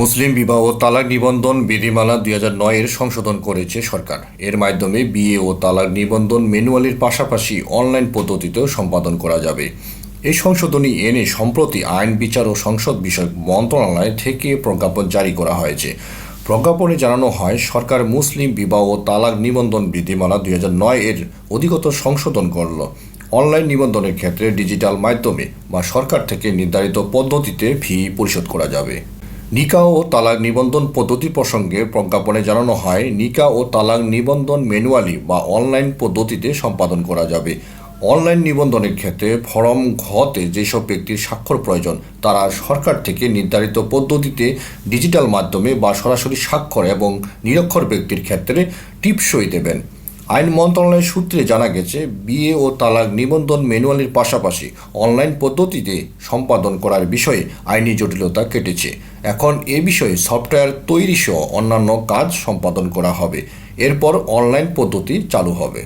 মুসলিম বিবাহ ও তালাক নিবন্ধন বিধিমালা দুই হাজার নয়ের সংশোধন করেছে সরকার। এর মাধ্যমে বিয়ে ও তালাক নিবন্ধন ম্যানুয়ালির পাশাপাশি অনলাইন পদ্ধতিতেও সম্পাদন করা যাবে। এই সংশোধনী এনে সম্প্রতি আইন, বিচার ও সংসদ বিষয়ক মন্ত্রণালয় থেকে প্রজ্ঞাপন জারি করা হয়েছে। প্রজ্ঞাপনে জানানো হয়, সরকার মুসলিম বিবাহ ও তালাক নিবন্ধন বিধিমালা দুই হাজার নয় এর অধিকতর সংশোধন করল। অনলাইন নিবন্ধনের ক্ষেত্রে ডিজিটাল মাধ্যমে বা সরকার থেকে নির্ধারিত পদ্ধতিতে ফি পরিশোধ করা যাবে। নিকা ও তালাক নিবন্ধন পদ্ধতি প্রসঙ্গে প্রজ্ঞাপনে জানানো হয় নিকা ও তালাক নিবন্ধন ম্যানুয়ালি বা অনলাইন পদ্ধতিতে সম্পাদন করা যাবে। অনলাইন নিবন্ধনের ক্ষেত্রে ফরম ঘতে যেসব ব্যক্তির স্বাক্ষর প্রয়োজন, তারা সরকার থেকে নির্ধারিত পদ্ধতিতে ডিজিটাল মাধ্যমে বা সরাসরি স্বাক্ষর এবং নিরক্ষর ব্যক্তির ক্ষেত্রে টিপসই দেবেন। আইন মন্ত্রণালয়ের সূত্রে জানা গেছে, বিয়ে ও তালাক নিবন্ধন ম্যানুয়ালের পাশাপাশি অনলাইন পদ্ধতিতে সম্পাদন করার বিষয়ে আইনি জটিলতা কেটেছে। এখন এ বিষয়ে সফটওয়্যার তৈরি সহ অন্যান্য কাজ সম্পাদন করা হবে। এরপর অনলাইন পদ্ধতি চালু হবে।